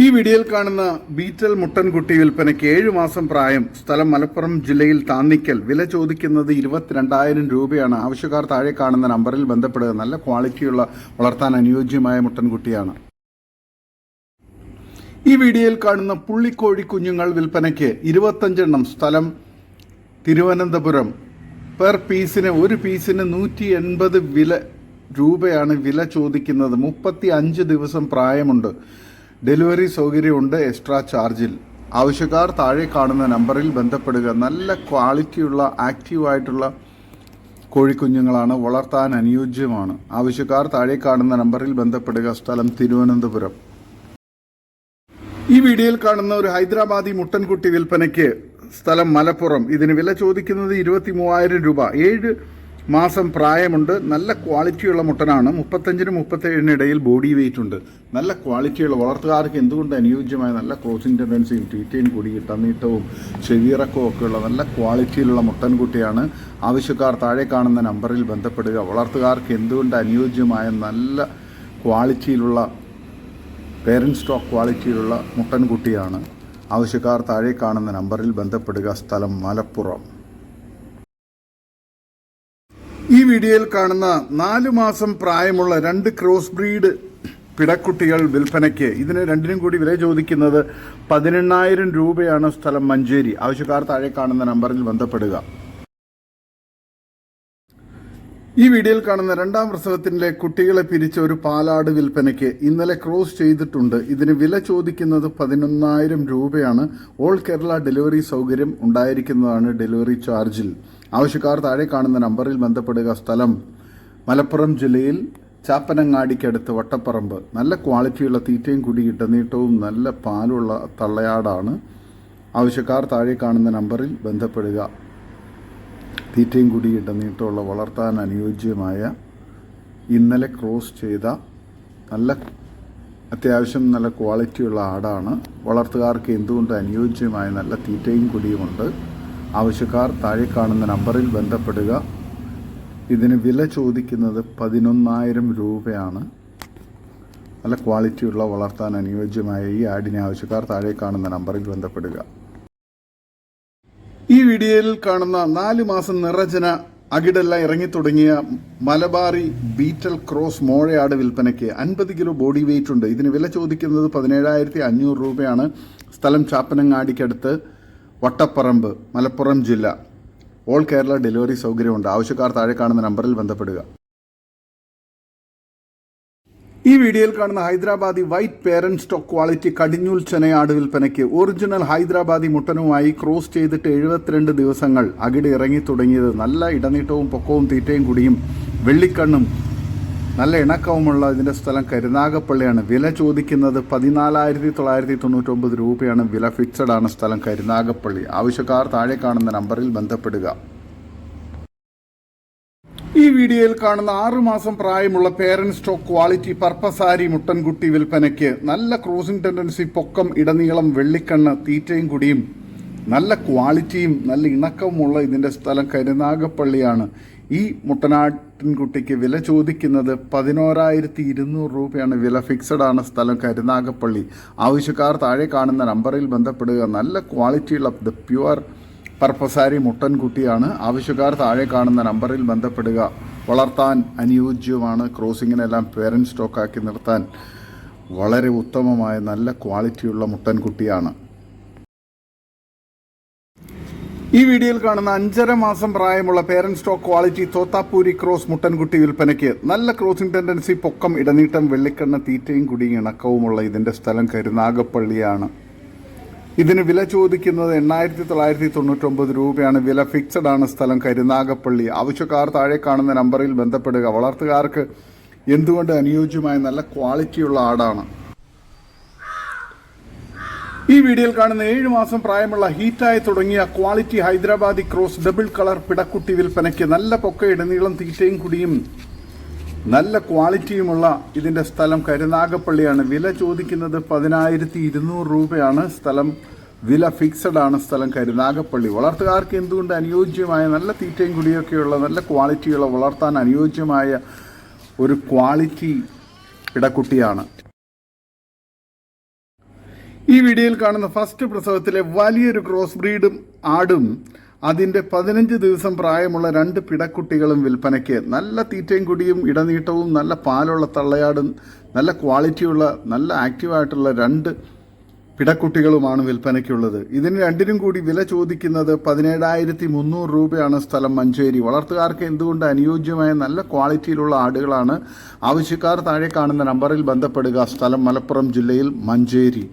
ഈ വീഡിയോയിൽ കാണുന്ന ബീറ്റൽ മുട്ടൻകുട്ടി വിൽപ്പനയ്ക്ക് ഏഴു മാസം പ്രായം സ്ഥലം മലപ്പുറം ജില്ലയിൽ താന്നിക്കൽ. വില ചോദിക്കുന്നത് ഇരുപത്തിരണ്ടായിരം രൂപയാണ്. ആവശ്യക്കാർ താഴെ കാണുന്ന നമ്പറിൽ ബന്ധപ്പെടുക. നല്ല ക്വാളിറ്റിയുള്ള വളർത്താൻ അനുയോജ്യമായ മുട്ടൻകുട്ടിയാണ് ഈ വീഡിയോയിൽ കാണുന്ന പുള്ളിക്കോഴി കുഞ്ഞുങ്ങൾ വിൽപ്പനയ്ക്ക് ഇരുപത്തഞ്ചെണ്ണം. സ്ഥലം തിരുവനന്തപുരം. പെർ പീസിന് ഒരു പീസിന് നൂറ്റി എൺപത് വില രൂപയാണ് വില ചോദിക്കുന്നത്. മുപ്പത്തി അഞ്ച് ദിവസം പ്രായമുണ്ട്. ഡെലിവറി സൗകര്യമുണ്ട് എക്സ്ട്രാ ചാർജിൽ. ആവശ്യക്കാർ താഴെ കാണുന്ന നമ്പറിൽ ബന്ധപ്പെടുക. നല്ല ക്വാളിറ്റിയുള്ള ആക്റ്റീവായിട്ടുള്ള കോഴിക്കുഞ്ഞുങ്ങളാണ് വളർത്താൻ അനുയോജ്യമാണ്. ആവശ്യക്കാർ താഴെ കാണുന്ന നമ്പറിൽ ബന്ധപ്പെടുക. സ്ഥലം തിരുവനന്തപുരം. ഈ വീഡിയോയിൽ കാണുന്ന ഒരു ഹൈദരാബാദി മുട്ടൻകുട്ടി വിൽപ്പനയ്ക്ക് സ്ഥലം മലപ്പുറം. ഇതിന് വില ചോദിക്കുന്നത് ഇരുപത്തി മൂവായിരം രൂപ. ഏഴ് മാസം പ്രായമുണ്ട്. നല്ല ക്വാളിറ്റിയുള്ള മുട്ടനാണ്. മുപ്പത്തഞ്ചിനും മുപ്പത്തേഴിനും ഇടയിൽ ബോഡി വെയിറ്റ് ഉണ്ട്. നല്ല ക്വാളിറ്റിയുള്ള വളർത്തുകാർക്ക് എന്തുകൊണ്ട് അനുയോജ്യമായ നല്ല ക്രോസിംഗ് ടെൻഡൻസിയും ടീറ്റയും കൂടി ഇട്ടനീട്ടവും ചെവിയിറക്കവും ഒക്കെയുള്ള നല്ല ക്വാളിറ്റിയിലുള്ള മുട്ടൻകുട്ടിയാണ്. ആവശ്യക്കാർ താഴെ കാണുന്ന നമ്പറിൽ ബന്ധപ്പെടുക. വളർത്തുകാർക്ക് എന്തുകൊണ്ട് അനുയോജ്യമായ നല്ല ക്വാളിറ്റിയിലുള്ള പേരന്റ് സ്റ്റോക്ക് ക്വാളിറ്റിയിലുള്ള മുട്ടൻകുട്ടിയാണ്. ആവശ്യക്കാർ താഴെ കാണുന്ന നമ്പറിൽ ബന്ധപ്പെടുക. സ്ഥലം മലപ്പുറം. ഈ വീഡിയോയിൽ കാണുന്ന നാലു മാസം പ്രായമുള്ള രണ്ട് ക്രോസ് ബ്രീഡ് പിടക്കുട്ടികൾ വിൽപ്പനയ്ക്ക് ഇതിന് രണ്ടിനും കൂടി വില ചോദിക്കുന്നത് പതിനെണ്ണായിരം രൂപയാണ് സ്ഥലം മഞ്ചേരി. ആവശ്യക്കാർ താഴെ കാണുന്ന നമ്പറിൽ ബന്ധപ്പെടുക. ഈ വീഡിയോയിൽ കാണുന്ന രണ്ടാം പ്രസവത്തിലെ കുട്ടികളെ പിരിച്ച ഒരു പാലാട് വിൽപ്പനയ്ക്ക് ഇന്നലെ ക്രോസ് ചെയ്തിട്ടുണ്ട്. ഇതിന് വില ചോദിക്കുന്നത് പതിനൊന്നായിരം രൂപയാണ്. ഓൾ കേരള ഡെലിവറി സൗകര്യം ഉണ്ടായിരിക്കുന്നതാണ് ഡെലിവറി ചാർജിൽ. ആവശ്യക്കാർ താഴെ കാണുന്ന നമ്പറിൽ ബന്ധപ്പെടുക സ്ഥലം മലപ്പുറം ജില്ലയിൽ ചാപ്പനങ്ങാടിക്കടുത്ത് വട്ടപ്പറമ്പ്. നല്ല ക്വാളിറ്റിയുള്ള തീറ്റയും കുടി ഇട്ടനീട്ടവും നല്ല പാലുള്ള തള്ളയാടാണ്. ആവശ്യക്കാർ താഴെ കാണുന്ന നമ്പറിൽ ബന്ധപ്പെടുക. തീറ്റയും കുടിയിട്ട നീട്ടമുള്ള വളർത്താൻ അനുയോജ്യമായ ഇന്നലെ ക്രോസ് ചെയ്ത നല്ല അത്യാവശ്യം നല്ല ക്വാളിറ്റിയുള്ള ആടാണ്. വളർത്തുകാർക്ക് എന്തുകൊണ്ട് അനുയോജ്യമായ നല്ല തീറ്റയും കുടിയുമുണ്ട്? ആവശ്യക്കാർ താഴെ കാണുന്ന നമ്പറിൽ ബന്ധപ്പെടുക. ഇതിന് വില ചോദിക്കുന്നത് പതിനൊന്നായിരം രൂപയാണ്. നല്ല ക്വാളിറ്റിയുള്ള വളർത്താൻ അനുയോജ്യമായ ഈ ആടിനെ ആവശ്യക്കാർ താഴെ കാണുന്ന നമ്പറിൽ ബന്ധപ്പെടുക. ഈ വീഡിയോയിൽ കാണുന്ന നാല് മാസം നിറജന അകിടെല്ലാം ഇറങ്ങി തുടങ്ങിയ മലബാറി ബീറ്റൽ ക്രോസ് മോഴയാട് വിൽപ്പനയ്ക്ക് അൻപത് കിലോ ബോഡി വെയിറ്റ് ഉണ്ട്. ഇതിന് വില ചോദിക്കുന്നത് പതിനേഴായിരത്തി അഞ്ഞൂറ് രൂപയാണ്. സ്ഥലം ചാപ്പനങ്ങാടിക്കടുത്ത് വട്ടപ്പറമ്പ് മലപ്പുറം ജില്ല. ഓൾ കേരള ഡെലിവറി സൗകര്യമുണ്ട്. ആവശ്യക്കാർ താഴെ കാണുന്ന നമ്പറിൽ ബന്ധപ്പെടുക. ഈ വീഡിയോയിൽ കാണുന്ന Hyderabadi white parent stock quality കടിഞ്ഞൂൽ ചെനയാട് വിൽപ്പനയ്ക്ക് ഒറിജിനൽ ഹൈദരാബാദി മുട്ടനുമായി ക്രോസ് ചെയ്തിട്ട് എഴുപത്തിരണ്ട് ദിവസങ്ങൾ അകിട് ഇറങ്ങി തുടങ്ങിയത് നല്ല ഇടനീട്ടവും പൊക്കവും തീറ്റയും കുടിയും വെള്ളിക്കണ്ണും നല്ല ഇണക്കവുമുള്ള ഇതിന്റെ സ്ഥലം കരുനാഗപ്പള്ളിയാണ്. വില ചോദിക്കുന്നത് പതിനാലായിരത്തി തൊള്ളായിരത്തി തൊണ്ണൂറ്റൊമ്പത് രൂപയാണ്. വില ഫിക്സഡ് ആണ് സ്ഥലം കരുനാഗപ്പള്ളി. ആവശ്യക്കാർ താഴെ കാണുന്ന നമ്പറിൽ ബന്ധപ്പെടുക. ഈ വീഡിയോയിൽ കാണുന്ന ആറുമാസം പ്രായമുള്ള പേരൻസ് സ്റ്റോക്ക് ക്വാളിറ്റി പർപ്പസാരി മുട്ടൻകുട്ടി വിൽപ്പനയ്ക്ക് നല്ല ക്രോസിംഗ് ടെൻഡൻസി പൊക്കം ഇടനീളം വെള്ളിക്കണ്ണ് തീറ്റയും കുടിയും. നല്ല ക്വാളിറ്റിയും നല്ല ഇണക്കവുമുള്ള ഇതിന്റെ സ്ഥലം കരുനാഗപ്പള്ളിയാണ്. ഈ മുട്ടനാട്ടിൻകുട്ടിക്ക് വില ചോദിക്കുന്നത് പതിനോരായിരത്തി ഇരുന്നൂറ് രൂപയാണ്. വില ഫിക്സഡ് ആണ് സ്ഥലം കരുനാഗപ്പള്ളി. ആവശ്യക്കാർ താഴെ കാണുന്ന നമ്പറിൽ ബന്ധപ്പെടുക. നല്ല ക്വാളിറ്റിയുള്ള ദ പ്യുവർ പർപ്പസാരി മുട്ടൻകുട്ടിയാണ്. ആവശ്യക്കാർ താഴെ കാണുന്ന നമ്പറിൽ ബന്ധപ്പെടുക. വളർത്താൻ അനുയോജ്യമാണ്. ക്രോസിങ്ങിനെല്ലാം പേരന്റ് സ്റ്റോക്കാക്കി നിർത്താൻ വളരെ ഉത്തമമായ നല്ല ക്വാളിറ്റിയുള്ള മുട്ടൻകുട്ടിയാണ്. ഈ വീഡിയോയിൽ കാണുന്ന അഞ്ചര മാസം പ്രായമുള്ള parent stock quality Totapuri cross മുട്ടൻകുട്ടി വിൽപ്പനയ്ക്ക് നല്ല ക്രോസിംഗ് ടെൻഡൻസി പൊക്കം ഇടനീട്ടം വെള്ളിക്കണ്ണ തീറ്റയും കുടിയും ഇണക്കവുമുള്ള ഇതിന്റെ സ്ഥലം കരുനാഗപ്പള്ളിയാണ്. ഇതിന് വില ചോദിക്കുന്നത് എണ്ണായിരത്തി തൊള്ളായിരത്തി തൊണ്ണൂറ്റൊമ്പത് രൂപയാണ്. വില ഫിക്സഡ് ആണ് സ്ഥലം കരുനാഗപ്പള്ളി. ആവശ്യക്കാർ താഴെ കാണുന്ന നമ്പറിൽ ബന്ധപ്പെടുക. വളർത്തുകാർക്ക് എന്തുകൊണ്ട് അനുയോജ്യമായ നല്ല ക്വാളിറ്റിയുള്ള ആടാണ്? ഈ വീഡിയോയിൽ കാണുന്ന ഏഴ് മാസം പ്രായമുള്ള ഹീറ്റായി തുടങ്ങിയ quality Hyderabadi cross double colour പിടക്കുട്ടി വിൽപ്പനയ്ക്ക് നല്ല പൊക്ക ഇടനീളം തീറ്റയും കുടിയും. നല്ല ക്വാളിറ്റിയുമുള്ള ഇതിന്റെ സ്ഥലം കരുനാഗപ്പള്ളിയാണ്. വില ചോദിക്കുന്നത് പതിനായിരത്തി ഇരുന്നൂറ് രൂപയാണ്. സ്ഥലം വില ഫിക്സഡ് ആണ്. സ്ഥലം കരുനാഗപ്പള്ളി. വളർത്തുകാർക്ക് എന്തുകൊണ്ട് അനുയോജ്യമായ നല്ല തീറ്റയും കുടിയൊക്കെയുള്ള നല്ല ക്വാളിറ്റിയുള്ള വളർത്താൻ അനുയോജ്യമായ ഒരു ക്വാളിറ്റി പിടക്കുട്ടിയാണ്? ഈ വീഡിയോയിൽ കാണുന്ന ഫസ്റ്റ് പ്രസവത്തിലെ വലിയൊരു ക്രോസ് ബ്രീഡും ആടും അതിന്റെ പതിനഞ്ച് ദിവസം പ്രായമുള്ള രണ്ട് പിടക്കുട്ടികളും വിൽപ്പനയ്ക്ക് നല്ല തീറ്റയും കുടിയും ഇടനീട്ടവും നല്ല പാലുള്ള തള്ളയാടും നല്ല ക്വാളിറ്റിയുള്ള നല്ല ആക്റ്റീവായിട്ടുള്ള രണ്ട് പിടക്കുട്ടികളുമാണ് വിൽപ്പനയ്ക്കുള്ളത്. ഇതിന് രണ്ടിനും കൂടി വില ചോദിക്കുന്നത് പതിനേഴായിരത്തി മുന്നൂറ് രൂപയാണ് സ്ഥലം മഞ്ചേരി. വളർത്തുകാർക്ക് എന്തുകൊണ്ട് അനുയോജ്യമായ നല്ല ക്വാളിറ്റിയിലുള്ള ആടുകളാണ്? ആവശ്യക്കാർ താഴെ കാണുന്ന നമ്പറിൽ ബന്ധപ്പെടുക. സ്ഥലം മലപ്പുറം ജില്ലയിൽ മഞ്ചേരി.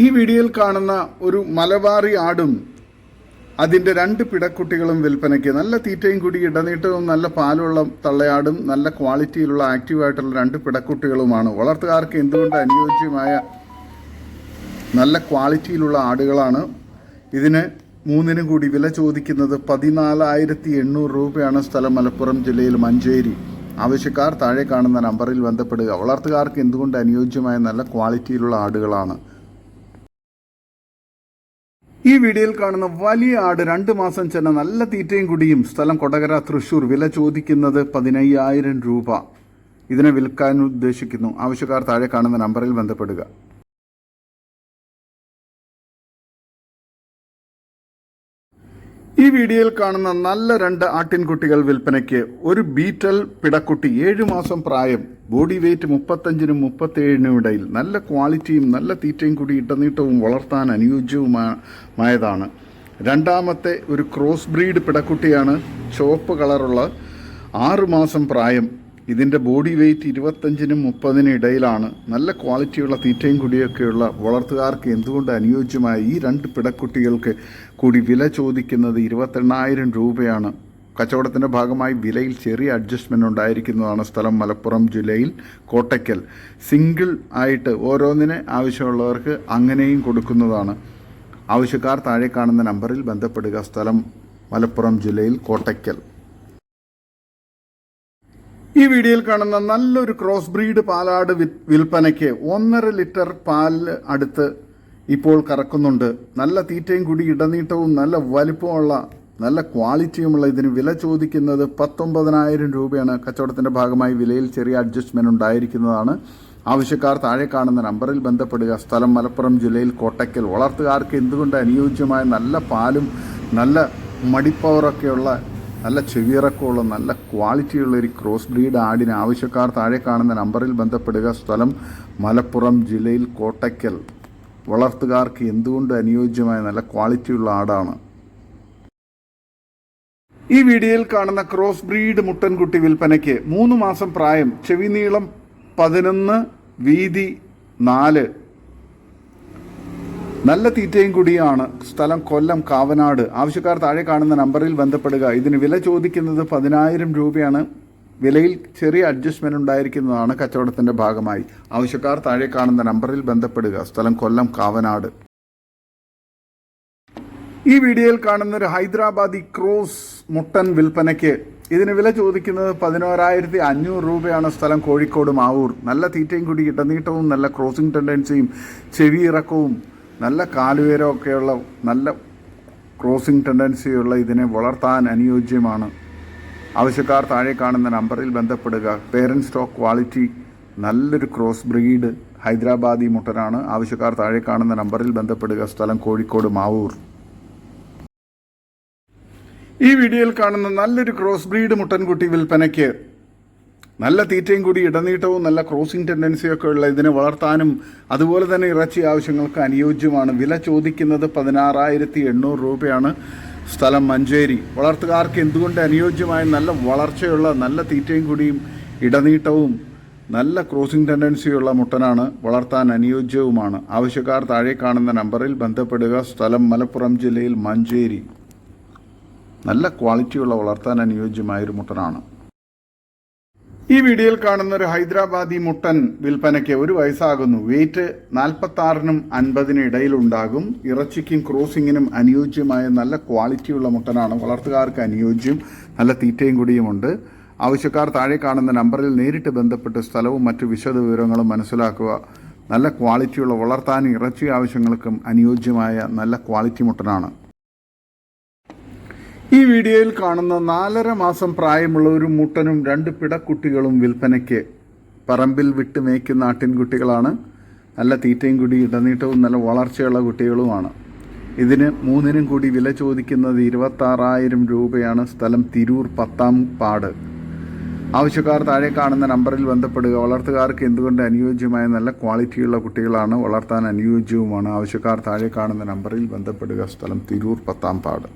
ഈ വീഡിയോയിൽ കാണുന്ന ഒരു മലബാറി ആടും അതിന്റെ രണ്ട് പിടക്കുട്ടികളും വിൽപ്പനയ്ക്ക് നല്ല തീറ്റയും കൂടി ഇടനീട്ടവും നല്ല പാലുള്ള തള്ളയാടും നല്ല ക്വാളിറ്റിയിലുള്ള ആക്റ്റീവായിട്ടുള്ള രണ്ട് പിടക്കുട്ടികളുമാണ്. വളർത്തുകാർക്ക് എന്തുകൊണ്ട് അനുയോജ്യമായ നല്ല ക്വാളിറ്റിയിലുള്ള ആടുകളാണ്? ഇതിന് മൂന്നിനും കൂടി വില ചോദിക്കുന്നത് പതിനാലായിരത്തി എണ്ണൂറ് രൂപയാണ് സ്ഥലം മലപ്പുറം ജില്ലയിൽ മഞ്ചേരി. ആവശ്യക്കാർ താഴെ കാണുന്ന നമ്പറിൽ ബന്ധപ്പെടുക. വളർത്തുകാർക്ക് എന്തുകൊണ്ട് അനുയോജ്യമായ നല്ല ക്വാളിറ്റിയിലുള്ള ആടുകളാണ്? ഈ വീഡിയോയിൽ കാണുന്ന വലിയ ആട് രണ്ട് മാസം ചെന്ന നല്ല തീറ്റയും കുടിയും സ്ഥലം കൊടകര തൃശൂർ വില ചോദിക്കുന്നത് പതിനയ്യായിരം രൂപ. ഇതിനെ വിൽക്കാൻ ഉദ്ദേശിക്കുന്നു. ആവശ്യക്കാർ താഴെ കാണുന്ന നമ്പറിൽ ബന്ധപ്പെടുക. ഈ വീഡിയോയിൽ കാണുന്ന നല്ല രണ്ട് ആട്ടിൻകുട്ടികൾ വിൽപ്പനയ്ക്ക് ഒരു ബീറ്റൽ പിടക്കുട്ടി ഏഴു മാസം പ്രായം ബോഡി വെയ്റ്റ് മുപ്പത്തഞ്ചിനും മുപ്പത്തേഴിനും ഇടയിൽ നല്ല ക്വാളിറ്റിയും നല്ല തീറ്റയും കൂടി ഇടനീട്ടവും വളർത്താൻ അനുയോജ്യവുമായതാണ് രണ്ടാമത്തെ ഒരു ക്രോസ് ബ്രീഡ് പിടക്കുട്ടിയാണ്. ചുവപ്പ് കളറുള്ള ആറു മാസം പ്രായം ഇതിന്റെ ബോഡി വെയ്റ്റ് ഇരുപത്തഞ്ചിനും മുപ്പതിനും ഇടയിലാണ്. നല്ല ക്വാളിറ്റിയുള്ള തീറ്റയും കുടിയൊക്കെയുള്ള വളർത്തുകാർക്ക് എന്തുകൊണ്ട് അനുയോജ്യമായ ഈ രണ്ട് പിടക്കുട്ടികൾക്ക് കൂടി വില ചോദിക്കുന്നത് ഇരുപത്തെണ്ണായിരം രൂപയാണ്. കച്ചവടത്തിന്റെ ഭാഗമായി വിലയിൽ ചെറിയ അഡ്ജസ്റ്റ്മെന്റ് ഉണ്ടായിരിക്കുന്നതാണ് സ്ഥലം മലപ്പുറം ജില്ലയിൽ കോട്ടയ്ക്കൽ. സിംഗിൾ ആയിട്ട് ഓരോന്നിനെ ആവശ്യമുള്ളവർക്ക് അങ്ങനെയും കൊടുക്കുന്നതാണ്. ആവശ്യക്കാർ താഴെ കാണുന്ന നമ്പറിൽ ബന്ധപ്പെടുക. സ്ഥലം മലപ്പുറം ജില്ലയിൽ കോട്ടയ്ക്കൽ. ഈ വീഡിയോയിൽ കാണുന്ന നല്ലൊരു ക്രോസ് ബ്രീഡ് പാലാട് വിൽപ്പനയ്ക്ക് ഒന്നര ലിറ്റർ പാൽ അടുത്ത് ഇപ്പോൾ കറക്കുന്നുണ്ട്. നല്ല തീറ്റയും കൂടി ഇടനീട്ടവും നല്ല വലിപ്പമുള്ള നല്ല ക്വാളിറ്റിയുമുള്ള ഇതിന് വില ചോദിക്കുന്നത് പത്തൊമ്പതിനായിരം രൂപയാണ്. കച്ചവടത്തിന്റെ ഭാഗമായി വിലയിൽ ചെറിയ അഡ്ജസ്റ്റ്മെന്റ് ഉണ്ടായിരിക്കുന്നതാണ്. ആവശ്യക്കാർ താഴെ കാണുന്ന നമ്പറിൽ ബന്ധപ്പെടുക. സ്ഥലം മലപ്പുറം ജില്ലയിൽ കോട്ടയ്ക്കൽ വളർത്തുകാർക്ക് എന്തുകൊണ്ട് അനുയോജ്യമായ നല്ല പാലും നല്ല മടിപ്പവറൊക്കെയുള്ള നല്ല ചെവിയിറക്കമുള്ള നല്ല ക്വാളിറ്റിയുള്ള ഒരു ക്രോസ് ബ്രീഡ് ആടിന് ആവശ്യക്കാർ താഴെ കാണുന്ന നമ്പറിൽ ബന്ധപ്പെടുക. സ്ഥലം മലപ്പുറം ജില്ലയിൽ കോട്ടയ്ക്കൽ. വളർത്തുകാർക്ക് എന്തുകൊണ്ട് അനുയോജ്യമായ നല്ല ക്വാളിറ്റിയുള്ള ആടാണ്? ഈ വീഡിയോയിൽ കാണുന്ന ക്രോസ് ബ്രീഡ് മുട്ടൻകുട്ടി വിൽപ്പനയ്ക്ക് മൂന്ന് മാസം പ്രായം ചെവി നീളം പതിനൊന്ന് വീതി നാല്. നല്ല തീറ്റയും കൂടിയാണ് സ്ഥലം കൊല്ലം കാവനാട്. ആവശ്യക്കാർ താഴെ കാണുന്ന നമ്പറിൽ ബന്ധപ്പെടുക. ഇതിന് വില ചോദിക്കുന്നത് പതിനായിരം രൂപയാണ്. വിലയിൽ ചെറിയ അഡ്ജസ്റ്റ്മെന്റ് ഉണ്ടായിരിക്കുന്നതാണ് കച്ചവടത്തിന്റെ ഭാഗമായി. ആവശ്യക്കാർ താഴെ കാണുന്ന നമ്പറിൽ ബന്ധപ്പെടുക. സ്ഥലം കൊല്ലം കാവനാട്. ഈ വീഡിയോയിൽ കാണുന്ന ഒരു ഹൈദരാബാദി ക്രോസ് മുട്ടൻ വിൽപ്പനയ്ക്ക് ഇതിന് വില ചോദിക്കുന്നത് പതിനോരായിരത്തി അഞ്ഞൂറ് രൂപയാണ് സ്ഥലം കോഴിക്കോട് മാവൂർ. നല്ല തീറ്റയും കൂടി ഇടനീട്ടവും നല്ല ക്രോസിംഗ് ടെൻഡൻസിയും ചെവി ഇറക്കവും നല്ല കാലുയരമൊക്കെയുള്ള നല്ല ക്രോസിംഗ് ടെൻഡൻസിയുള്ള ഇതിനെ വളർത്താൻ അനുയോജ്യമാണ്. ആവശ്യക്കാർ താഴെ കാണുന്ന നമ്പറിൽ ബന്ധപ്പെടുക. പേരന്റ് സ്റ്റോക്ക് ക്വാളിറ്റി നല്ലൊരു ക്രോസ് ബ്രീഡ് ഹൈദരാബാദി മുട്ടനാണ്. ആവശ്യക്കാർ താഴെ കാണുന്ന നമ്പറിൽ ബന്ധപ്പെടുക. സ്ഥലം കോഴിക്കോട് മാവൂർ. ഈ വീഡിയോയിൽ കാണുന്ന നല്ലൊരു ക്രോസ് ബ്രീഡ് മുട്ടൻകുട്ടി വിൽപ്പനയ്ക്ക് നല്ല തീറ്റയും കൂടി ഇടനീട്ടവും നല്ല ക്രോസിംഗ് ടെൻഡൻസിയൊക്കെ ഉള്ള ഇതിനെ വളർത്താനും അതുപോലെ തന്നെ ഇറച്ചി ആവശ്യങ്ങൾക്ക് അനുയോജ്യമാണ്. വില ചോദിക്കുന്നത് പതിനാറായിരത്തി എണ്ണൂറ് രൂപയാണ് സ്ഥലം മഞ്ചേരി. വളർത്തുകാർക്ക് എന്തുകൊണ്ട് അനുയോജ്യമായ നല്ല വളർച്ചയുള്ള നല്ല തീറ്റയും കൂടിയും ഇടനീട്ടവും നല്ല ക്രോസിംഗ് ടെൻഡൻസിയുള്ള മുട്ടനാണ് വളർത്താൻ അനുയോജ്യവുമാണ്. ആവശ്യക്കാർ താഴെ കാണുന്ന നമ്പറിൽ ബന്ധപ്പെടുക. സ്ഥലം മലപ്പുറം ജില്ലയിൽ മഞ്ചേരി. നല്ല ക്വാളിറ്റിയുള്ള വളർത്താൻ അനുയോജ്യമായൊരു മുട്ടനാണ്. ഈ വീഡിയോയിൽ കാണുന്ന ഒരു ഹൈദരാബാദി മുട്ടൻ വിൽപ്പനയ്ക്ക് ഒരു വയസ്സാകുന്നു. വെയിറ്റ് നാൽപ്പത്തി ആറിനും അൻപതിനും ഇടയിലുണ്ടാകും ഇറച്ചിക്കും ക്രോസിങ്ങിനും അനുയോജ്യമായ നല്ല ക്വാളിറ്റിയുള്ള മുട്ടനാണ്. വളർത്തുകാർക്ക് അനുയോജ്യം. നല്ല തീറ്റയും കുടിയുമുണ്ട് ആവശ്യക്കാർ താഴെ കാണുന്ന നമ്പറിൽ നേരിട്ട് ബന്ധപ്പെട്ട് സ്ഥലവും മറ്റു വിശദ വിവരങ്ങളും മനസ്സിലാക്കുക. നല്ല ക്വാളിറ്റിയുള്ള വളർത്താനും ഇറച്ചി ആവശ്യങ്ങൾക്കും അനുയോജ്യമായ നല്ല ക്വാളിറ്റി മുട്ടനാണ്. ഈ വീഡിയോയിൽ കാണുന്ന നാലര മാസം പ്രായമുള്ള ഒരു മുട്ടനും രണ്ട് പിടക്കുട്ടികളും വിൽപ്പനയ്ക്ക് പറമ്പിൽ വിട്ട് മേയ്ക്കുന്ന ആട്ടിൻകുട്ടികളാണ്. നല്ല തീറ്റയും കൂടി ഇടനീട്ടവും നല്ല വളർച്ചയുള്ള കുട്ടികളുമാണ്. ഇതിന് മൂന്നിനും കൂടി വില ചോദിക്കുന്നത് ഇരുപത്താറായിരം രൂപയാണ്. സ്ഥലം തിരൂർ പത്താം പാട്. ആവശ്യക്കാർ താഴെ കാണുന്ന നമ്പറിൽ ബന്ധപ്പെടുക. വളർത്തുകാർക്ക് എന്തുകൊണ്ട് അനുയോജ്യമായ നല്ല ക്വാളിറ്റിയുള്ള കുട്ടികളാണ് വളർത്താൻ അനുയോജ്യവുമാണ്. ആവശ്യക്കാർ താഴെ കാണുന്ന നമ്പറിൽ ബന്ധപ്പെടുക. സ്ഥലം തിരൂർ പത്താം പാട്.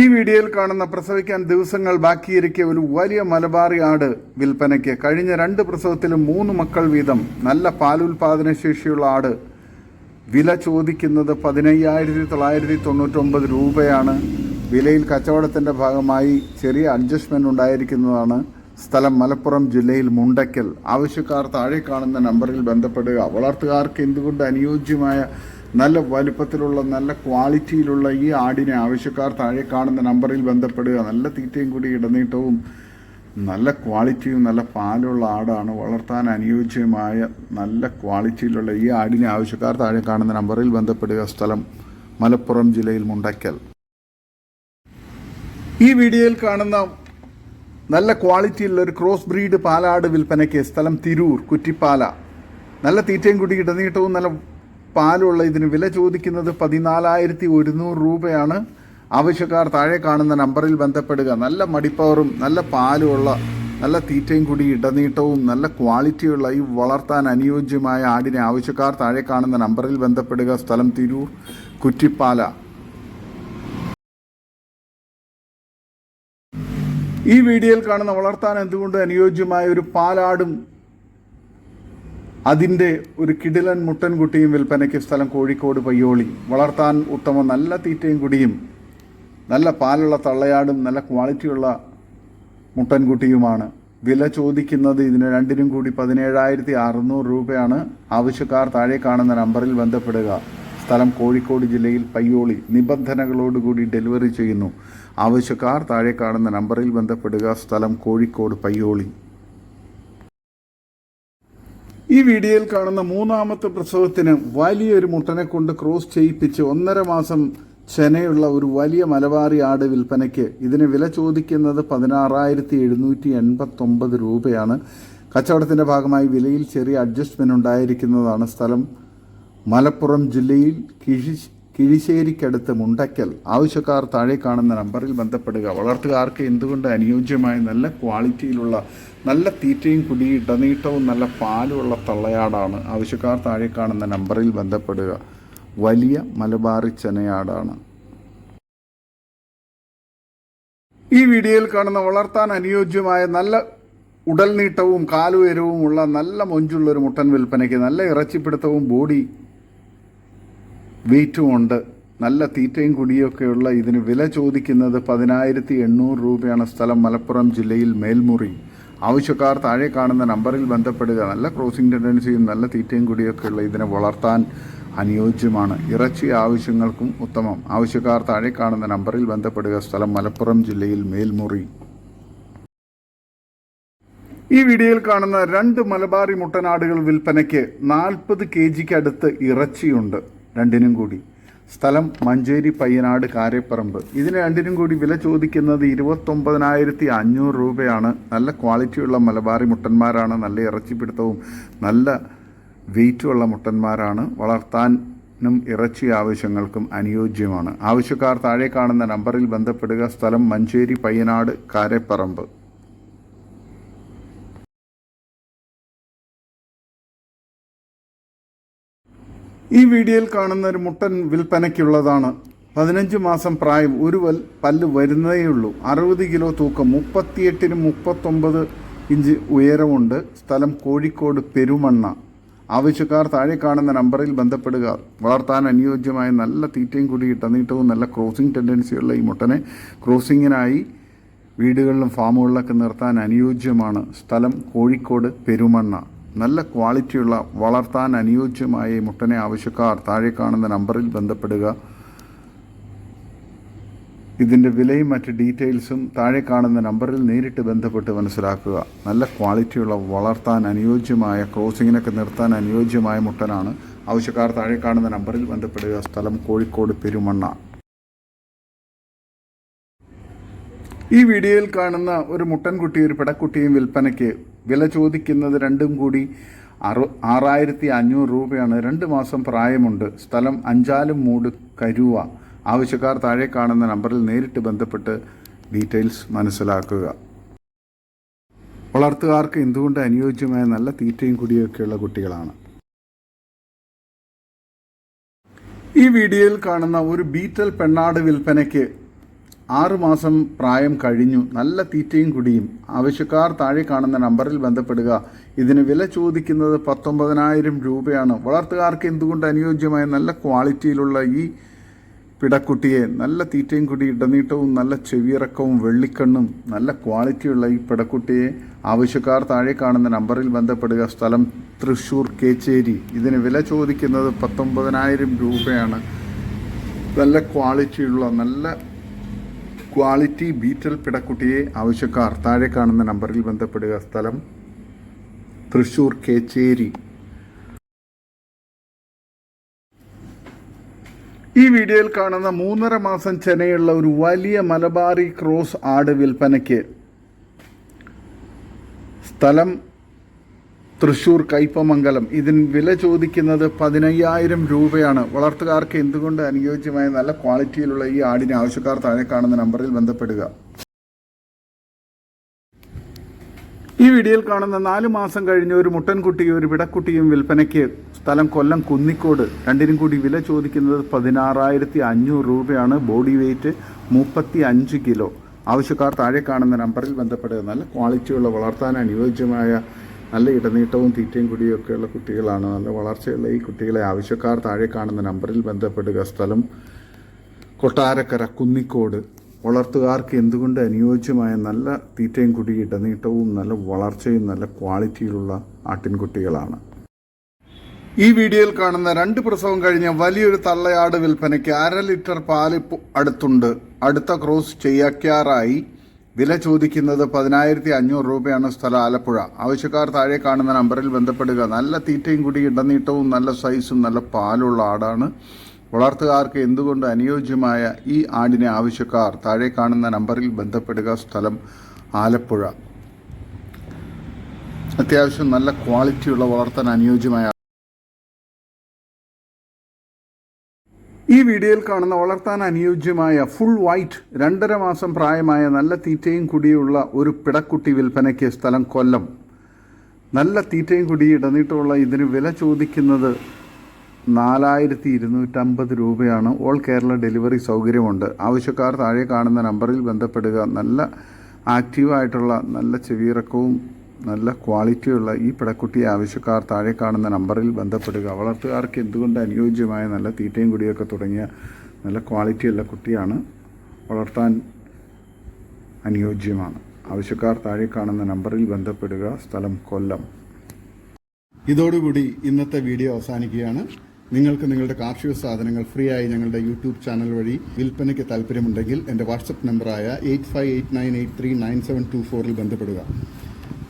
ഈ വീഡിയോയിൽ കാണുന്ന പ്രസവിക്കാൻ ദിവസങ്ങൾ ബാക്കിയിരിക്കെ ഒരു വലിയ മലബാറി ആട് വിൽപ്പനയ്ക്ക് കഴിഞ്ഞ രണ്ട് പ്രസവത്തിലും മൂന്ന് മക്കൾ വീതം നല്ല പാലുൽപാദന ശേഷിയുള്ള ആട് വില ചോദിക്കുന്നത് പതിനയ്യായിരത്തി തൊള്ളായിരത്തി തൊണ്ണൂറ്റൊമ്പത് രൂപയാണ്. വിലയിൽ കച്ചവടത്തിന്റെ ഭാഗമായി ചെറിയ അഡ്ജസ്റ്റ്മെന്റ് ഉണ്ടായിരിക്കുന്നതാണ്. സ്ഥലം മലപ്പുറം ജില്ലയിൽ മുണ്ടയ്ക്കൽ. ആവശ്യക്കാർ താഴെ കാണുന്ന നമ്പറിൽ ബന്ധപ്പെടുക. വളർത്തുകാർക്ക് എന്തുകൊണ്ട് അനുയോജ്യമായ നല്ല വലുപ്പത്തിലുള്ള നല്ല ക്വാളിറ്റിയിലുള്ള ഈ ആടിനെ ആവശ്യക്കാർ താഴെ കാണുന്ന നമ്പറിൽ ബന്ധപ്പെടുക. നല്ല തീറ്റയും കൂടി ഇടനീട്ടവും നല്ല ക്വാളിറ്റിയും നല്ല പാലുള്ള ആടാണ്. വളർത്താൻ അനുയോജ്യമായ നല്ല ക്വാളിറ്റിയിലുള്ള ഈ ആടിനെ ആവശ്യക്കാർ താഴെ കാണുന്ന നമ്പറിൽ ബന്ധപ്പെടുക. സ്ഥലം മലപ്പുറം ജില്ലയിൽ മുണ്ടയ്ക്കൽ ഈ വീഡിയോയിൽ കാണുന്ന നല്ല ക്വാളിറ്റിയുള്ള ഒരു ക്രോസ് ബ്രീഡ് പാലാട് വിൽപ്പനയ്ക്ക് സ്ഥലം തിരൂർ കുറ്റിപ്പാല. നല്ല തീറ്റയും കൂടി ഇടനീട്ടവും നല്ല പാലുള്ള ഇതിന് വില ചോദിക്കുന്നത് പതിനാലായിരത്തി ഒരുന്നൂറ് രൂപയാണ്. ആവശ്യക്കാർ താഴെ കാണുന്ന നമ്പറിൽ ബന്ധപ്പെടുക. നല്ല മടിപ്പവറും നല്ല പാലുമുള്ള നല്ല തീറ്റയും കൂടി ഇടനീട്ടവും നല്ല ക്വാളിറ്റിയുള്ള ഈ വളർത്താൻ അനുയോജ്യമായ ആടിനെ ആവശ്യക്കാർ താഴെ കാണുന്ന നമ്പറിൽ ബന്ധപ്പെടുക. സ്ഥലം തിരൂർ കുറ്റിപ്പാല. ഈ വീഡിയോയിൽ കാണുന്ന വളർത്താൻ എന്തുകൊണ്ട് അനുയോജ്യമായ ഒരു പാലാടും അതിന്റെ ഒരു കിടിലൻ മുട്ടൻകുട്ടിയും വിൽപ്പനയ്ക്ക് സ്ഥലം കോഴിക്കോട് പയ്യോളി. വളർത്താൻ ഉത്തമ നല്ല തീറ്റയും കുടിയും നല്ല പാലുള്ള തള്ളയാടും നല്ല ക്വാളിറ്റിയുള്ള മുട്ടൻകുട്ടിയുമാണ് വില ചോദിക്കുന്നത് ഇതിന് രണ്ടിനും കൂടി പതിനേഴായിരത്തി അറുന്നൂറ് രൂപയാണ്. ആവശ്യക്കാർ താഴെ കാണുന്ന നമ്പറിൽ ബന്ധപ്പെടുക. സ്ഥലം കോഴിക്കോട് ജില്ലയിൽ പയ്യോളി. നിബന്ധനകളോടുകൂടി ഡെലിവറി ചെയ്യുന്നു. ആവശ്യക്കാർ താഴെ കാണുന്ന നമ്പറിൽ ബന്ധപ്പെടുക. സ്ഥലം കോഴിക്കോട് പയ്യോളി. ഈ വീഡിയോയിൽ കാണുന്ന മൂന്നാമത്തെ പ്രസവത്തിന് വലിയൊരു മുട്ടനെ കൊണ്ട് ക്രോസ് ചെയ്യിപ്പിച്ച് ഒന്നര മാസം ചെനയുള്ള ഒരു വലിയ മലബാറി ആട് വിൽപ്പനയ്ക്ക് ഇതിന് വില ചോദിക്കുന്നത് പതിനാറായിരത്തി എഴുന്നൂറ്റി എൺപത്തൊമ്പത് രൂപയാണ്. കച്ചവടത്തിന്റെ ഭാഗമായി വിലയിൽ ചെറിയ അഡ്ജസ്റ്റ്മെന്റ് ഉണ്ടായിരിക്കുന്നതാണ് സ്ഥലം. മലപ്പുറം ജില്ലയിൽ കിഴി കിഴിശ്ശേരിക്കടുത്ത് മുണ്ടയ്ക്കൽ. ആവശ്യക്കാർ താഴെ കാണുന്ന നമ്പറിൽ ബന്ധപ്പെടുക. വളർത്തുകാർക്ക് എന്തുകൊണ്ട് അനുയോജ്യമായ നല്ല ക്വാളിറ്റിയിലുള്ള നല്ല തീറ്റയും കുടി ഇടനീട്ടവും നല്ല പാലുമുള്ള തള്ളയാടാണ്. ആവശ്യക്കാർ താഴെ കാണുന്ന നമ്പറിൽ ബന്ധപ്പെടുക. വലിയ മലബാറി ചെനയാടാണ്. ഈ വീഡിയോയിൽ കാണുന്ന വളർത്താൻ അനുയോജ്യമായ നല്ല ഉടൽ നീട്ടവും കാലുയരവും ഉള്ള നല്ല മൊഞ്ചുള്ള ഒരു മുട്ടൻ വിൽപ്പനയ്ക്ക് നല്ല ഇറച്ചിപ്പിടുത്തവും ബോഡി വെയിറ്റും ഉണ്ട്. നല്ല തീറ്റയും കുടിയൊക്കെയുള്ള ഇതിന് വില ചോദിക്കുന്നത് പതിനായിരത്തി എണ്ണൂറ് രൂപയാണ് സ്ഥലം മലപ്പുറം ജില്ലയിൽ മേൽമുറി. ആവശ്യക്കാർ താഴെ കാണുന്ന നമ്പറിൽ ബന്ധപ്പെടുക നല്ല ക്രോസിംഗ് ടെൻഡൻസിയും നല്ല തീറ്റയും കൂടിയൊക്കെയുള്ള ഇതിനെ വളർത്താൻ അനുയോജ്യമാണ്. ഇറച്ചി ആവശ്യങ്ങൾക്കും ഉത്തമം. ആവശ്യക്കാർ താഴെ കാണുന്ന നമ്പറിൽ ബന്ധപ്പെടുക സ്ഥലം മലപ്പുറം ജില്ലയിൽ മേൽമുറി. ഈ വീഡിയോയിൽ കാണുന്ന രണ്ട് മലബാറി മുട്ടനാടുകൾ വിൽപ്പനയ്ക്ക് നാൽപ്പത് കെ ജിക്ക് അടുത്ത് ഇറച്ചിയുണ്ട് രണ്ടിനും കൂടി. സ്ഥലം മഞ്ചേരി പയ്യനാട് കാരേപ്പറമ്പ്. ഇതിന് രണ്ടിനും കൂടി വില ചോദിക്കുന്നത് ഇരുപത്തൊമ്പതിനായിരത്തി അഞ്ഞൂറ് രൂപയാണ്. നല്ല ക്വാളിറ്റിയുള്ള മലബാറി മുട്ടന്മാരാണ്. നല്ല ഇറച്ചിപ്പിടുത്തവും നല്ല വെയിറ്റുള്ള മുട്ടന്മാരാണ്. വളർത്താനും ഇറച്ചി ആവശ്യങ്ങൾക്കും അനുയോജ്യമാണ്. ആവശ്യക്കാർ താഴെ കാണുന്ന നമ്പറിൽ ബന്ധപ്പെടുക. സ്ഥലം മഞ്ചേരി പയ്യനാട് കാരേപ്പറമ്പ്. ഈ വീഡിയോയിൽ കാണുന്ന ഒരു മുട്ടൻ വിൽപ്പനയ്ക്കുള്ളതാണ്. പതിനഞ്ച് മാസം പ്രായം ഒരു വൽ പല്ല് വരുന്നതേയുള്ളൂ. അറുപത് കിലോ തൂക്കം മുപ്പത്തിയെട്ടിന് മുപ്പത്തൊമ്പത് ഇഞ്ച് ഉയരമുണ്ട്. സ്ഥലം കോഴിക്കോട് പെരുമണ്ണ. ആവശ്യക്കാർ താഴെ കാണുന്ന നമ്പറിൽ ബന്ധപ്പെടുക. വളർത്താൻ അനുയോജ്യമായ നല്ല തീറ്റയും കൂടി നീട്ടവും നല്ല ക്രോസിംഗ് ടെൻഡൻസിയുള്ള ഈ മുട്ടനെ ക്രോസിങ്ങിനായി വീടുകളിലും ഫാമുകളിലൊക്കെ നിർത്താൻ അനുയോജ്യമാണ്. സ്ഥലം കോഴിക്കോട് പെരുമണ്ണ. നല്ല ക്വാളിറ്റിയുള്ള വളർത്താൻ അനുയോജ്യമായ മുട്ടനെ ആവശ്യക്കാർ താഴെ കാണുന്ന നമ്പറിൽ ബന്ധപ്പെടുക. ഇതിന്റെ വിലയും മറ്റ് ഡീറ്റെയിൽസും താഴെ കാണുന്ന നമ്പറിൽ നേരിട്ട് ബന്ധപ്പെട്ട് മനസ്സിലാക്കുക. നല്ല ക്വാളിറ്റിയുള്ള വളർത്താൻ അനുയോജ്യമായ ക്രോസിങ്ങിനൊക്കെ നിർത്താൻ അനുയോജ്യമായ മുട്ടനാണ് ആവശ്യക്കാർ താഴെ കാണുന്ന നമ്പറിൽ ബന്ധപ്പെടുക. സ്ഥലം കോഴിക്കോട് പെരുമണ്ണ. ഈ വീഡിയോയിൽ കാണുന്ന ഒരു മുട്ടൻകുട്ടി ഒരു പിടക്കുട്ടിയും വിൽപ്പനയ്ക്ക് വില ചോദിക്കുന്നത് രണ്ടും കൂടി അറു ആറായിരത്തി അഞ്ഞൂറ് രൂപയാണ്. രണ്ട് മാസം പ്രായമുണ്ട്. സ്ഥലം അഞ്ചാലും മൂട് കരുവ. ആവശ്യക്കാർ താഴെ കാണുന്ന നമ്പറിൽ നേരിട്ട് ബന്ധപ്പെട്ട് ഡീറ്റെയിൽസ് മനസ്സിലാക്കുക. വളർത്തുകാർക്ക് എന്തുകൊണ്ട് അനുയോജ്യമായ നല്ല തീറ്റയും കുടിയൊക്കെയുള്ള കുട്ടികളാണ്? ഈ വീഡിയോയിൽ കാണുന്ന ഒരു ബീറ്റൽ പെണ്ണാട് വിൽപ്പനയ്ക്ക് ആറ് മാസം പ്രായം കഴിഞ്ഞു. നല്ല തീറ്റയും കുടിയും. ആവശ്യക്കാർ താഴെ കാണുന്ന നമ്പറിൽ ബന്ധപ്പെടുക. ഇതിന് വില ചോദിക്കുന്നത് പത്തൊമ്പതിനായിരം രൂപയാണ്. വളർത്തുകാർക്ക് എന്തുകൊണ്ട് അനുയോജ്യമായ നല്ല ക്വാളിറ്റിയിലുള്ള ഈ പിടക്കുട്ടിയെ നല്ല തീറ്റയും കുടി ഇടനീട്ടവും നല്ല ചെവിയിറക്കവും വെള്ളിക്കണ്ണും നല്ല ക്വാളിറ്റിയുള്ള ഈ പിടക്കുട്ടിയെ ആവശ്യക്കാർ താഴെ കാണുന്ന നമ്പറിൽ ബന്ധപ്പെടുക. സ്ഥലം തൃശ്ശൂർ കേച്ചേരി. ഇതിന് വില ചോദിക്കുന്നത് പത്തൊമ്പതിനായിരം രൂപയാണ്. നല്ല ക്വാളിറ്റിയുള്ള നല്ല ക്വാളിറ്റി ബീറ്റൽ പിടക്കുട്ടിയെ ആവശ്യക്കാർ താഴെ കാണുന്ന നമ്പറിൽ ബന്ധപ്പെടുക. സ്ഥലം തൃശൂർ കേച്ചേരി. ഈ വീഡിയോയിൽ കാണുന്ന മൂന്നര മാസം ചെനയുള്ള ഒരു വലിയ മലബാറി ക്രോസ് ആട് വിൽപ്പനയ്ക്ക് സ്ഥലം തൃശൂർ കയ്പമംഗലം. ഇതിന് വില ചോദിക്കുന്നത് പതിനയ്യായിരം രൂപയാണ്. വളർത്തുകാർക്ക് എന്തുകൊണ്ട് അനുയോജ്യമായ നല്ല ക്വാളിറ്റിയിലുള്ള ഈ ആടിനെ ആവശ്യക്കാർ താഴെ കാണുന്ന നമ്പറിൽ ബന്ധപ്പെടുക. ഈ വീഡിയോയിൽ കാണുന്ന നാല് മാസം കഴിഞ്ഞ ഒരു മുട്ടൻകുട്ടിയും ഒരു വിടക്കുട്ടിയും വിൽപ്പനയ്ക്ക് സ്ഥലം കൊല്ലം കുന്നിക്കോട്. രണ്ടിനും കൂടി വില ചോദിക്കുന്നത് പതിനാറായിരത്തി അഞ്ഞൂറ് രൂപയാണ്. ബോഡി വെയ്റ്റ് മുപ്പത്തി അഞ്ച് കിലോ. ആവശ്യക്കാർ താഴെ കാണുന്ന നമ്പറിൽ ബന്ധപ്പെടുക. നല്ല ക്വാളിറ്റിയുള്ള വളർത്താൻ അനുയോജ്യമായ നല്ല ഇടനീട്ടവും തീറ്റയും കുടിയും ഒക്കെയുള്ള കുട്ടികളാണ്. നല്ല വളർച്ചയുള്ള ഈ കുട്ടികളെ ആവശ്യക്കാർ താഴെ കാണുന്ന നമ്പറിൽ ബന്ധപ്പെടുക. സ്ഥലം കൊട്ടാരക്കര കുന്നിക്കോട്. വളർത്തുകാർക്ക് എന്തുകൊണ്ട് അനുയോജ്യമായ നല്ല തീറ്റയും കുടി ഇടനീട്ടവും നല്ല വളർച്ചയും നല്ല ക്വാളിറ്റിയിലുള്ള ആട്ടിൻകുട്ടികളാണ്. ഈ വീഡിയോയിൽ കാണുന്ന രണ്ട് പ്രസവം കഴിഞ്ഞ വലിയൊരു തള്ളയാട് വിൽപ്പനയ്ക്ക് അര ലിറ്റർ പാൽ അടുത്തുണ്ട്. അടുത്ത ക്രോസ് ചെയ്യാക്കാറായി വില ചോദിക്കുന്നത് പതിനായിരത്തി അഞ്ഞൂറ് രൂപയാണ് സ്ഥലം ആലപ്പുഴ. ആവശ്യക്കാർ താഴെ കാണുന്ന നമ്പറിൽ ബന്ധപ്പെടുക. നല്ല തീറ്റയും കൂടി ഇടനീട്ടവും നല്ല സൈസും നല്ല പാലുള്ള ആടാണ്. വളർത്തുകാർക്ക് എന്തുകൊണ്ട് അനുയോജ്യമായ ഈ ആടിനെ ആവശ്യക്കാർ താഴെ കാണുന്ന നമ്പറിൽ ബന്ധപ്പെടുക സ്ഥലം ആലപ്പുഴ. അത്യാവശ്യം നല്ല ക്വാളിറ്റിയുള്ള വളർത്താൻ അനുയോജ്യമായ ഈ വീഡിയോയിൽ കാണുന്ന വളർത്താൻ അനുയോജ്യമായ ഫുൾ വൈറ്റ് രണ്ടര മാസം പ്രായമായ നല്ല തീറ്റയും കുടിയുള്ള ഒരു പിടക്കുട്ടി വിൽപ്പനയ്ക്ക് സ്ഥലം കൊല്ലം. നല്ല തീറ്റയും കുടി ഇടന്നിട്ടുള്ള ഇതിന് വില ചോദിക്കുന്നത് നാലായിരത്തി ഇരുന്നൂറ്റമ്പത് രൂപയാണ്. ഓൾ കേരള ഡെലിവറി സൗകര്യമുണ്ട്. ആവശ്യക്കാർ താഴെ കാണുന്ന നമ്പറിൽ ബന്ധപ്പെടുക. നല്ല ആക്റ്റീവായിട്ടുള്ള നല്ല ചെവിയിറക്കവും നല്ല ക്വാളിറ്റിയുള്ള ഈ പിടക്കുട്ടിയെ ആവശ്യക്കാർ താഴെ കാണുന്ന നമ്പറിൽ ബന്ധപ്പെടുക. വളർത്തുകാർക്ക് എന്തുകൊണ്ട് അനുയോജ്യമായ നല്ല തീറ്റയും കുടിയൊക്കെ തുടങ്ങിയ നല്ല ക്വാളിറ്റിയുള്ള കുട്ടിയാണ് വളർത്താൻ അനുയോജ്യമാണ്. ആവശ്യക്കാർ താഴെ കാണുന്ന നമ്പറിൽ ബന്ധപ്പെടുക. സ്ഥലം കൊല്ലം. ഇതോടുകൂടി ഇന്നത്തെ വീഡിയോ അവസാനിക്കുകയാണ്. നിങ്ങൾക്ക് നിങ്ങളുടെ കാർഷിക സാധനങ്ങൾ ഫ്രീ ആയി ഞങ്ങളുടെ യൂട്യൂബ് ചാനൽ വഴി വിൽപ്പനയ്ക്ക് താല്പര്യമുണ്ടെങ്കിൽ എന്റെ വാട്സപ്പ് നമ്പറായ eight five eight nine eight three nine seven two ഫോറിൽ ബന്ധപ്പെടുക.